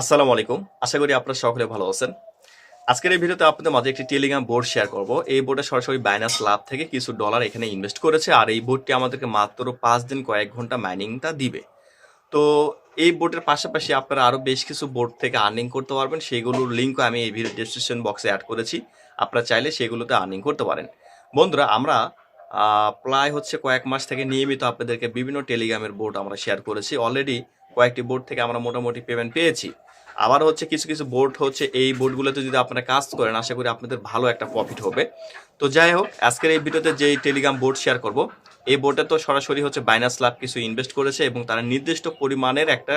আসসালামু আলাইকুম। আশা করি আপনারা সকলে ভালো আছেন। আজকের এই ভিডিওতে আপনাদের মাঝে একটি টেলিগ্রাম বোর্ড শেয়ার করব। এই বোর্ডে সরাসরি বাইনাস লাভ থেকে কিছু ডলার এখানে ইনভেস্ট করেছে আর এই বোর্ডটি আমাদেরকে মাত্র পাঁচ দিন কয়েক ঘণ্টা মাইনিংটা দিবে। তো এই বোর্ডের পাশাপাশি আপনারা আরও বেশ কিছু বোর্ড থেকে আর্নিং করতে পারবেন। সেগুলোর লিঙ্কও আমি এই ভিডিও ডিসক্রিপশন বক্সে অ্যাড করেছি। আপনারা চাইলে সেগুলোতে আর্নিং করতে পারেন। বন্ধুরা, আমরা প্রায় হচ্ছে কয়েক মাস থেকে নিয়মিত আপনাদেরকে বিভিন্ন টেলিগ্রামের বোর্ড আমরা শেয়ার করেছি। অলরেডি কয়েকটি বোর্ড থেকে আমরা মোটামুটি পেমেন্ট পেয়েছি। আবার হচ্ছে কিছু কিছু বোর্ড হচ্ছে এই বোর্ডগুলোতে যদি আপনারা কাজ করেন, আশা করি আপনাদের ভালো একটা প্রফিট হবে। তো যাই হোক, আজকের এই ভিডিওতে যেই টেলিগ্রাম বোর্ড শেয়ার করব, এই বোর্ডে তো সরাসরি হচ্ছে বাইনাস লাভ কিছু ইনভেস্ট করেছে এবং তারা নির্দিষ্ট পরিমাণের একটা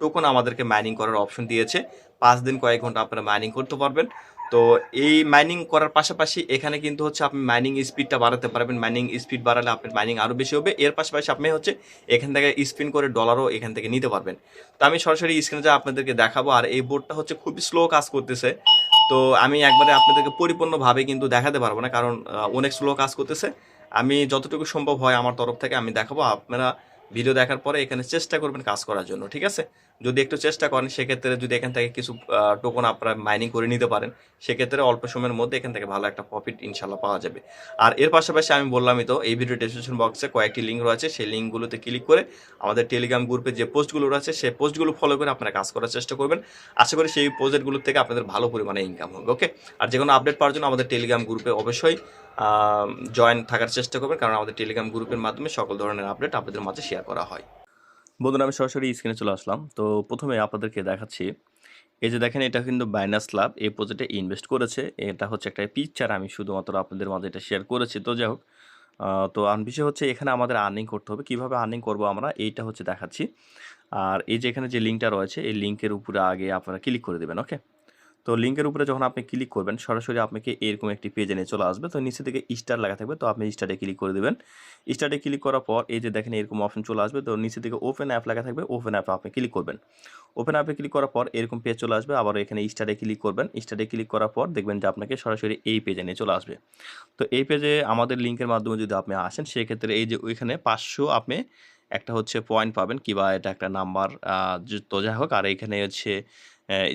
টোকন আমাদেরকে মাইনিং করার অপশন দিয়েছে। পাঁচ দিন, কয়েক ঘণ্টা আপনারা মাইনিং করতে পারবেন। তো এই মাইনিং করার পাশাপাশি এখানে কিন্তু হচ্ছে আপনি মাইনিং স্পিডটা বাড়াতে পারবেন। মাইনিং স্পিড বাড়ালে আপনার মাইনিং আরও বেশি হবে। এর পাশাপাশি আপনি হচ্ছে এখান থেকে স্পিন করে ডলারও এখান থেকে নিতে পারবেন। তো আমি সরাসরি স্ক্রিনে যা আপনাদেরকে দেখাবো, আর এই বোর্ডটা হচ্ছে খুবই স্লো কাজ করতেছে। তো আমি একবারে আপনাদেরকে পরিপূর্ণভাবে কিন্তু দেখাতে পারব না, কারণ অনেক স্লো কাজ করতেছে। আমি যতটুকু সম্ভব হয় আমার তরফ থেকে আমি দেখাবো। আপনারা ভিডিও দেখার পরে এখানে চেষ্টা করবেন কাজ করার জন্য, ঠিক আছে? যদি একটু চেষ্টা করেন, সেক্ষেত্রে যদি এখান থেকে কিছু টোকন আপনারা মাইনিং করে নিতে পারেন, সেক্ষেত্রে অল্প সময়ের মধ্যে এখান থেকে ভালো একটা প্রফিট ইনশাল্লাহ পাওয়া যাবে। আর এর পাশাপাশি আমি বললামই তো, এই ভিডিও ডেসক্রিপশন বক্সে কয়েকটি লিঙ্ক রয়েছে, সেই লিঙ্কগুলোতে ক্লিক করে আমাদের টেলিগ্রাম গ্রুপে যে পোস্টগুলো রয়েছে, সেই পোস্টগুলো ফলো করে আপনারা কাজ করার চেষ্টা করবেন। আশা করি সেই প্রজেক্টগুলো থেকে আপনাদের ভালো পরিমাণে ইনকাম হবে ওকে আর যে কোনো আপডেট পাওয়ার জন্য আমাদের টেলিগ্রাম গ্রুপে অবশ্যই জয়েন থাকার চেষ্টা করবেন, কারণ আমাদের টেলিগ্রাম গ্রুপের মাধ্যমে সকল ধরনের আপডেট আপনাদের মাঝে শেয়ার করা হয়। বন্ধুরা, আমি সরাসরি স্ক্রিনে চলে আসলাম। তো প্রথমে আপনাদেরকে দেখাচ্ছি, এই যে দেখেন, এটা কিন্তু বাইনাস লাভ এই প্রজেক্টে ইনভেস্ট করেছে। এটা হচ্ছে একটা পিকচার আমি শুধুমাত্র আপনাদের মাঝে এটা শেয়ার করেছি। তো যাই হোক তো বিষয় হচ্ছে, এখানে আমাদের আর্নিং করতে হবে। কীভাবে আর্নিং করব আমরা? এইটা হচ্ছে দেখাচ্ছি। আর এই যে এখানে যে লিঙ্কটা রয়েছে, এই লিঙ্কের উপরে আগে আপনারা ক্লিক করে দেবেন ওকে তো লিঙ্কের উপরে যখন আপনি ক্লিক করবেন, সরাসরি আপনাকে এরকম একটি পেজে নিয়ে চলে আসবে। তো নিচে থেকে স্টার লেখা থাকবে, তো আপনি স্টারে ক্লিক করে দেবেন। স্টারে ক্লিক করার পর এই যে দেখেন এরকম অপশন চলে আসবে, তো নিচে থেকে ওপেন অ্যাপ লেখা থাকবে ওপেন অ্যাপে আপনি ক্লিক করবেন। ওপেন অ্যাপে ক্লিক করার পর এরকম পেজ চলে আসবে, আবার এখানে স্টারে ক্লিক করবেন। স্টারে ক্লিক করার পর দেখবেন যে আপনাকে সরাসরি এই পেজে নিয়ে চলে আসবে। তো এই পেজে আমাদের লিঙ্কের মাধ্যমে যদি আপনি আসেন, সেক্ষেত্রে এই যে ওইখানে পাঁচশো আপনি একটা হচ্ছে পয়েন্ট পাবেন, কিংবা এটা একটা নাম্বার তো যাই হোক, আর এখানে হচ্ছে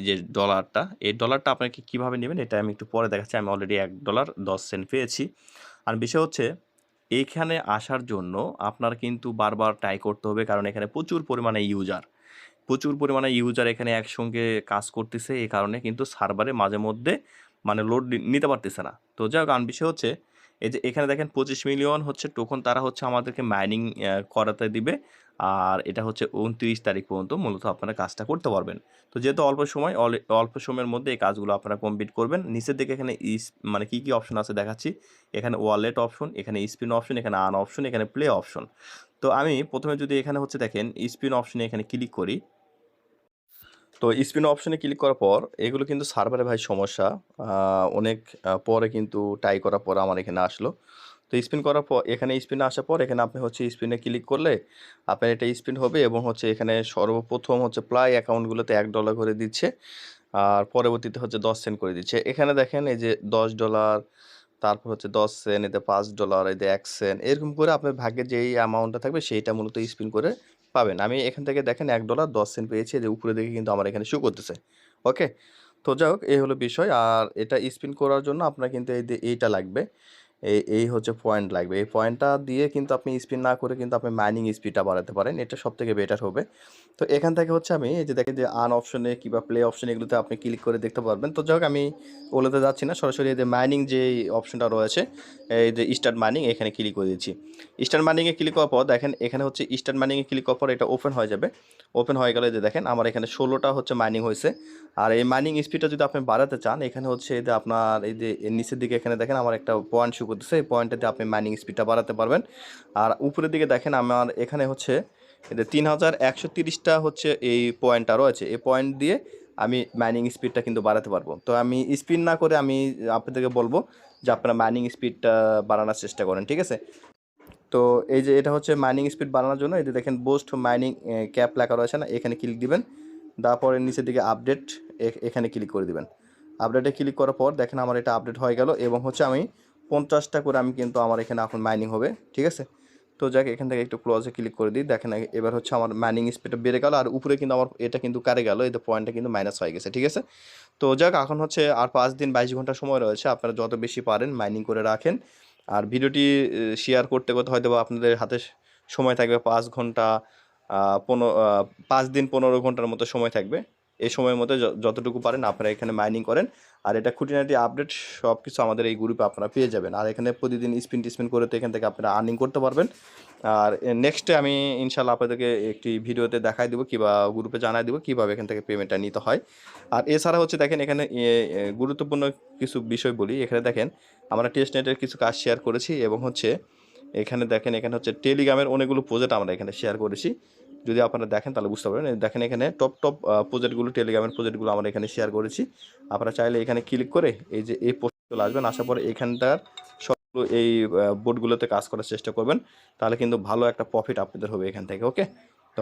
যে ডলারটা এই ডলারটা আপনাকে কীভাবে নেবেন এটা আমি একটু পরে দেখাচ্ছি। আমি অলরেডি এক ডলার দশ সেন্ট পেয়েছি। আর বিষয় হচ্ছে এইখানে আসার জন্য আপনার কিন্তু বারবার ট্রাই করতে হবে, কারণ এখানে প্রচুর পরিমাণে ইউজার প্রচুর পরিমাণে ইউজার এখানে একসঙ্গে কাজ করতেছে, এই কারণে কিন্তু সার্ভারে মাঝে মধ্যে মানে লোড নিতে পারতেছে না। তো যাই হোক বিষয় হচ্ছে, এই যে এখানে দেখেন পঁচিশ মিলিয়ন হচ্ছে টোকন তারা হচ্ছে আমাদেরকে মাইনিং করাতে দিবে। আর এটা হচ্ছে উনত্রিশ তারিখ পর্যন্ত মূলত আপনারা কাজটা করতে পারবেন। তো যেহেতু অল্প সময়, অল- অল্প সময়ের মধ্যে এই কাজগুলো আপনারা কমপ্লিট করবেন। নিচের দিকে এখানে ইস মানে কী কী অপশন আছে দেখাচ্ছি? এখানে ওয়ালেট অপশন এখানে স্পিন অপশন এখানে আন অপশন এখানে প্লে অপশন তো আমি প্রথমে যদি এখানে হচ্ছে দেখেন স্পিন অপশনে এখানে ক্লিক করি। তো স্পিন অপশনে ক্লিক করার পর এগুলো কিন্তু সার্ভারে ভাই সমস্যা। অনেক পরে কিন্তু টাই করার পর আমার এখানে আসলো। স্পিন করার পর, এখানে স্পিন আসার পর, এখানে আপনি হচ্ছে স্পিনে ক্লিক করলে আপনার এটা স্পিন হবে এবং হচ্ছে এখানে সর্বপ্রথম হচ্ছে প্লাই অ্যাকাউন্টগুলোতে এক ডলার করে দিচ্ছে আর পরবর্তীতে হচ্ছে দশ সেন্ট করে দিচ্ছে। এখানে দেখেন এই যে দশ ডলার তারপর হচ্ছে দশ সেন্ট এতে পাঁচ ডলার এতে এক সেন্ট এরকম করে আপনার ভাগ্যে যেই অ্যামাউন্টটা থাকবে সেইটা মূলত স্পিন করে পাবেন। আমি এখান থেকে দেখেন এক ডলার দশ সেন্ট পেয়েছি যে উপরে দেখে কিন্তু আমার এখানে শো করতেছে। ওকে তো যাই হোক, এই হলো বিষয়। আর এটা স্পিন করার জন্য আপনার কিন্তু এই এইটা লাগবে। এই এই হচ্ছে পয়েন্ট লাগবে। এই পয়েন্টটা দিয়ে কিন্তু আপনি স্পিন না করে কিন্তু আপনি মাইনিং স্পিডটা বাড়াতে পারেন। এটা সব থেকে বেটার হবে। তো এখান থেকে হচ্ছে আমি এই যে দেখেন যে আন অপশনে কিংবা প্লে অপশনে এগুলোতে আপনি ক্লিক করে দেখতে পারবেন। তো যাই আমি ওগুলোতে যাচ্ছি না। সরাসরি এই যে মাইনিং যে অপশনটা রয়েছে, এই যে স্টার্ট মাইনিং এখানে ক্লিক করে দিচ্ছি। স্টার্ট মাইনিংয়ে ক্লিক করার পর দেখেন, এখানে হচ্ছে স্টার্ট মাইনিংয়ে ক্লিক করার পর এটা ওপেন হয়ে যাবে। ওপেন হয়ে গেলে যে দেখেন, আমার এখানে ষোলোটা হচ্ছে মাইনিং হয়েছে। আর এই মাইনিং স্পিডটা যদি আপনি বাড়াতে চান, এখানে হচ্ছে এই যে আপনার এই যে নিচের দিকে এখানে দেখেন, আমার একটা পয়েন্ট করতেছে এই পয়েন্টটাতে আপনি মাইনিং স্পিডটা বাড়াতে পারবেন। আর উপরের দিকে দেখেন আমার এখানে হচ্ছে তিন হাজার একশো তিরিশটা হচ্ছে এই পয়েন্টটা রয়েছে। এই পয়েন্ট দিয়ে আমি মাইনিং স্পিডটা কিন্তু বাড়াতে পারব। তো আমি স্পিড না করে আমি আপনাদেরকে বলব যে আপনারা মাইনিং স্পিডটা বাড়ানোর চেষ্টা করেন, ঠিক আছে? তো এই যে এটা হচ্ছে মাইনিং স্পিড বাড়ানোর জন্য যে দেখেন বোস্ট মাইনিং ক্যাপ লেখা রয়েছে না, এখানে ক্লিক দিবেন। তারপরে নিচের দিকে আপডেট এখানে ক্লিক করে দিবেন। আপডেটে ক্লিক করার পর দেখেন আমার এটা আপডেট হয়ে গেল এবং হচ্ছে আমি পঞ্চাশটা করে আমি কিন্তু আমার এখানে এখন মাইনিং হবে, ঠিক আছে? তো যাক, এখান থেকে একটু ক্লোজে ক্লিক করে দিই। দেখেন, এবার হচ্ছে আমার মাইনিং স্পিডটা বেড়ে গেল, আর উপরে কিন্তু আমার এটা কিন্তু কারে গেল, এই পয়েন্টটা কিন্তু মাইনাস হয়ে গেছে, ঠিক আছে? তো যাক, এখন হচ্ছে আর পাঁচ দিন বাইশ ঘণ্টা সময় রয়েছে, আপনারা যত বেশি পারেন মাইনিং করে রাখেন। আর ভিডিওটি শেয়ার করতে করতে হয়তো বা আপনাদের হাতে সময় থাকবে পাঁচ ঘণ্টা পনেরো পাঁচ দিন পনেরো ঘণ্টার মতো সময় থাকবে। এই সময়ের মধ্যে যতটুকু পারেন আপনারা এখানে মাইনিং করেন। আর এটা খুঁটিনাটি আপডেট সব কিছু আমাদের এই গ্রুপে আপনারা পেয়ে যাবেন। আর এখানে প্রতিদিন স্পিন টিস্পিন করে তো এখান থেকে আপনারা আর্নিং করতে পারবেন। আর নেক্সটে আমি ইনশাল্লাহ আপনাদেরকে একটি ভিডিওতে দেখাই দেবো, কিংবা গ্রুপে জানাই দেবো, কীভাবে এখান থেকে পেমেন্টটা নিতে হয়। আর এছাড়া হচ্ছে দেখেন এখানে গুরুত্বপূর্ণ কিছু বিষয় বলি। এখানে দেখেন আমরা টেস্ট নেটের কিছু কাজ শেয়ার করেছি এবং হচ্ছে এখানে দেখেন এখানে হচ্ছে টেলিগ্রামের অনেকগুলো প্রজেক্ট আমরা এখানে শেয়ার করেছি। যদি আপনারা দেখেন, তাহলে বুঝতে পারবেন। দেখেন এখানে টপ টপ প্রজেক্টগুলো টেলিগ্রামের প্রজেক্টগুলো আমরা এখানে শেয়ার করেছি। আপনারা চাইলে এখানে ক্লিক করে এই যে এই পোস্ট চলে আসবেন। আসার পরে এখানটার সবগুলো এই বোর্ডগুলোতে কাজ করার চেষ্টা করবেন। তাহলে কিন্তু ভালো একটা প্রফিট আপনাদের হবে এখান থেকে ওকে